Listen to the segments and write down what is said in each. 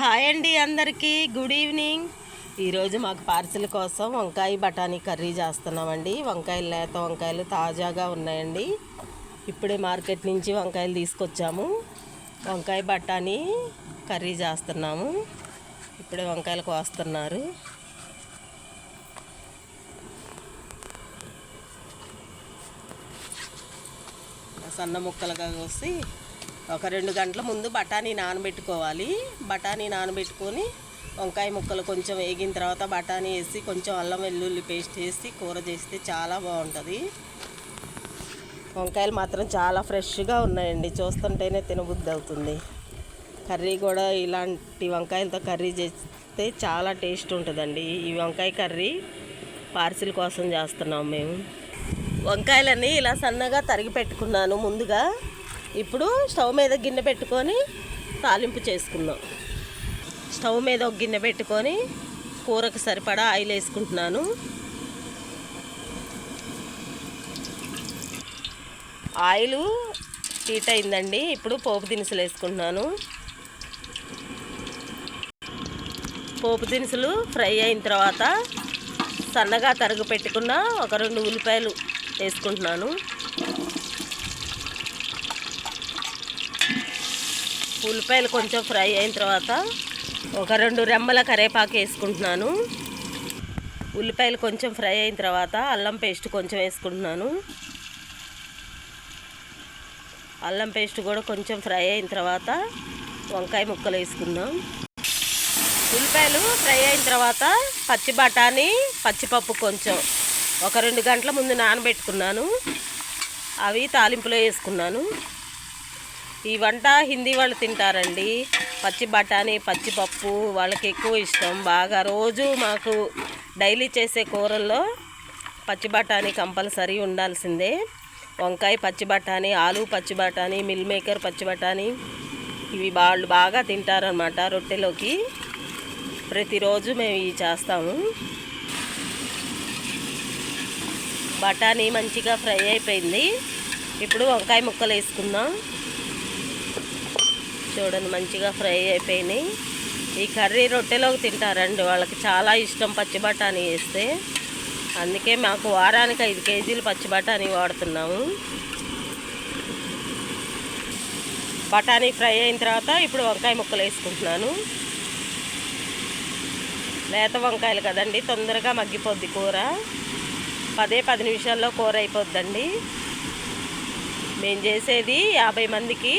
Hi అండి అందరికీ. Good evening. ఈరోజు మాకు పార్సిల్ కోసం వంకాయ బఠానీ కర్రీ చేస్తున్నామండి. వంకాయలు లేత వంకాయలు తాజాగా ఉన్నాయండి. ఇప్పుడే మార్కెట్ నుంచి వంకాయలు తీసుకొచ్చాము. వంకాయ బఠానీ కర్రీ చేస్తున్నాము. ఇప్పుడే వంకాయలు కోస్తున్నారు సన్న ముక్కలుగా కోసి ఒక రెండు గంటల ముందు బఠానీ నానబెట్టుకోవాలి. బఠానీ నానబెట్టుకొని వంకాయ ముక్కలు కొంచెం వేగిన తర్వాత బఠానీ వేసి కొంచెం అల్లం వెల్లుల్లి పేస్ట్ వేసి కూర చేస్తే చాలా బాగుంటుంది. వంకాయలు మాత్రం చాలా ఫ్రెష్గా ఉన్నాయండి. చూస్తుంటేనే తినబుద్ధి అవుతుంది. కర్రీ కూడా ఇలాంటి వంకాయలతో కర్రీ చేస్తే చాలా టేస్ట్ ఉంటుందండి. ఈ వంకాయ కర్రీ పార్సిల్ కోసం చేస్తున్నాం మేము. వంకాయలన్నీ ఇలా సన్నగా తరిగి పెట్టుకున్నాను ముందుగా. ఇప్పుడు స్టవ్ మీద గిన్నె పెట్టుకొని తాలింపు చేసుకుందాం. స్టవ్ మీద ఒక గిన్నె పెట్టుకొని కూరకు సరిపడా ఆయిల్ వేసుకుంటున్నాను. ఆయిల్ హీట్ అయిందండి. ఇప్పుడు పోపు దినుసులు వేసుకుంటున్నాను. పోపు దినుసులు ఫ్రై అయిన తర్వాత సన్నగా తరుగు పెట్టుకున్న ఒక రెండు ఉల్లిపాయలు వేసుకుంటున్నాను. ఉల్లిపాయలు కొంచెం ఫ్రై అయిన తర్వాత ఒక రెండు రెమ్మల కరేపాకు వేసుకుంటున్నాను. ఉల్లిపాయలు కొంచెం ఫ్రై అయిన తర్వాత అల్లం పేస్ట్ కొంచెం వేసుకుంటున్నాను. అల్లం పేస్ట్ కూడా కొంచెం ఫ్రై అయిన తర్వాత వంకాయ ముక్కలు వేసుకుందాం. ఉల్లిపాయలు ఫ్రై అయిన తర్వాత పచ్చి బఠానీ పచ్చిపప్పు కొంచెం ఒక రెండు గంటల ముందు నానబెట్టుకున్నాను. అవి తాలింపులో వేసుకున్నాను. ఈ వంట హిందీ వాళ్ళు తింటారండి. పచ్చి బఠానీ పచ్చిపప్పు వాళ్ళకి ఎక్కువ ఇష్టం. బాగా రోజు మాకు డైలీ చేసే కూరల్లో పచ్చి బఠానీ కంపల్సరీ ఉండాల్సిందే. వంకాయ పచ్చి బఠానీ ఆలు పచ్చి బఠానీ మిల్ మేకర్ పచ్చి బఠానీ ఇవి వాళ్ళు బాగా తింటారనమాట రొట్టెలోకి. ప్రతిరోజు మేము ఇవి చేస్తాము. బఠానీ మంచిగా ఫ్రై అయిపోయింది. ఇప్పుడు వంకాయ ముక్కలు వేసుకుందాం. చూడండి మంచిగా ఫ్రై అయిపోయినాయి. ఈ కర్రీ రొట్టెలోకి తింటారండి వాళ్ళకి చాలా ఇష్టం పచ్చి బఠానీ వేస్తే. అందుకే మాకు వారానికి ఐదు కేజీలు పచ్చి బఠానీ వాడుతున్నాము. బఠానీ ఫ్రై అయిన తర్వాత ఇప్పుడు వంకాయ ముక్కలు వేసుకుంటున్నాను. లేత వంకాయలు కదండి తొందరగా మగ్గిపోద్ది కూర. పదే పది నిమిషాల్లో కూర అయిపోద్దండి. మేము చేసేది యాభై మందికి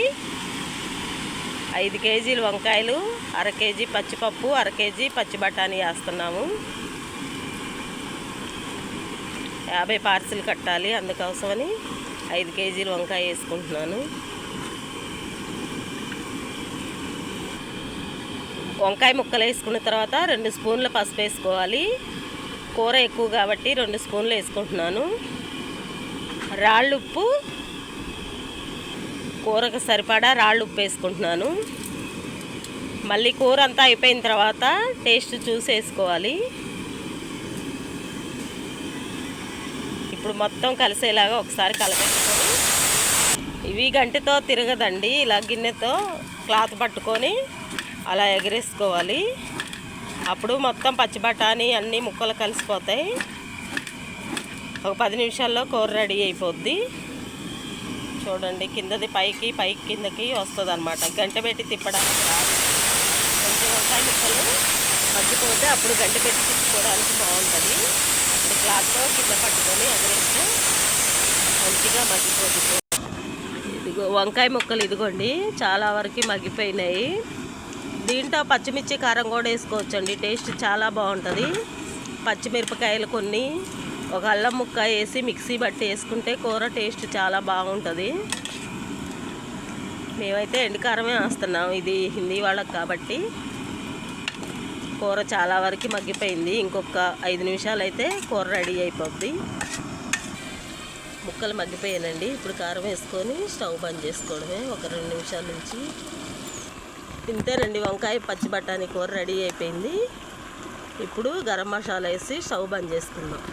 ఐదు కేజీలు వంకాయలు అర కేజీ పచ్చిపప్పు అర కేజీ పచ్చి బఠానీ వేస్తున్నాము. యాభై పార్సిల్ కట్టాలి అందుకోసమని ఐదు కేజీలు వంకాయ వేసుకుంటున్నాను. వంకాయ ముక్కలు వేసుకున్న తర్వాత రెండు స్పూన్ల పసుపు వేసుకోవాలి. కూర ఎక్కువ కాబట్టి రెండు స్పూన్లు వేసుకుంటున్నాను. రాళ్ళు ఉప్పు కూరకు సరిపడా రాళ్ళు ఉప్పు వేసుకుంటున్నాను మళ్ళీ కూర అంతా అయిపోయిన తర్వాత టేస్ట్ చూసి వేసుకోవాలి ఇప్పుడు మొత్తం కలిసేలాగా ఒకసారి కలపెట్టుకొని ఇవి గంటితో తిరగదండి. ఇలా గిన్నెతో క్లాత్ పట్టుకొని అలా ఎగరేసుకోవాలి. అప్పుడు మొత్తం పచ్చి బఠానీ అన్నీ ముక్కలు కలిసిపోతాయి. ఒక పది నిమిషాల్లో కూర రెడీ అయిపోద్ది. చూడండి కిందది పైకి పైకి కిందకి వస్తుంది అనమాట గంట పెట్టి తిప్పడానికి రాదు. కొంచెం వంకాయ ముక్కలు. మగ్గిపోతే అప్పుడు గంట పెట్టి తిప్పుకోవడానికి బాగుంటుంది. ఇప్పుడు క్లాత్తో కింద పట్టుకొని ఎగరేస్తే మంచిగా మగ్గిపోతుంది. ఇదిగో వంకాయ ముక్కలు ఇదిగోండి. చాలా వరకు మగ్గిపోయినాయి. దీంట్లో పచ్చిమిర్చి కారం కూడా వేసుకోవచ్చండి. టేస్ట్ చాలా బాగుంటుంది. పచ్చిమిరపకాయలు కొన్ని. ఒక అల్లం ముక్క వేసి మిక్సీ బట్టి వేసుకుంటే కూర టేస్ట్ చాలా బాగుంటుంది. మేమైతే ఎండుకారమే వేస్తున్నాం ఇది హిందీ వాళ్ళకి కాబట్టి. కూర చాలా వరకు మగ్గిపోయింది ఇంకొక ఐదు నిమిషాలు అయితే కూర రెడీ అయిపోద్ది. ముక్కలు మగ్గిపోయానండి ఇప్పుడు కారం వేసుకొని స్టవ్ బంద్ చేసుకోవడమే ఒక రెండు నిమిషాల నుంచి. తింటే రెండు వంకాయ పచ్చి బఠానీ కూర రెడీ అయిపోయింది. ఇప్పుడు గరం మసాలా వేసి స్టవ్ బంద్ చేసుకుందాం.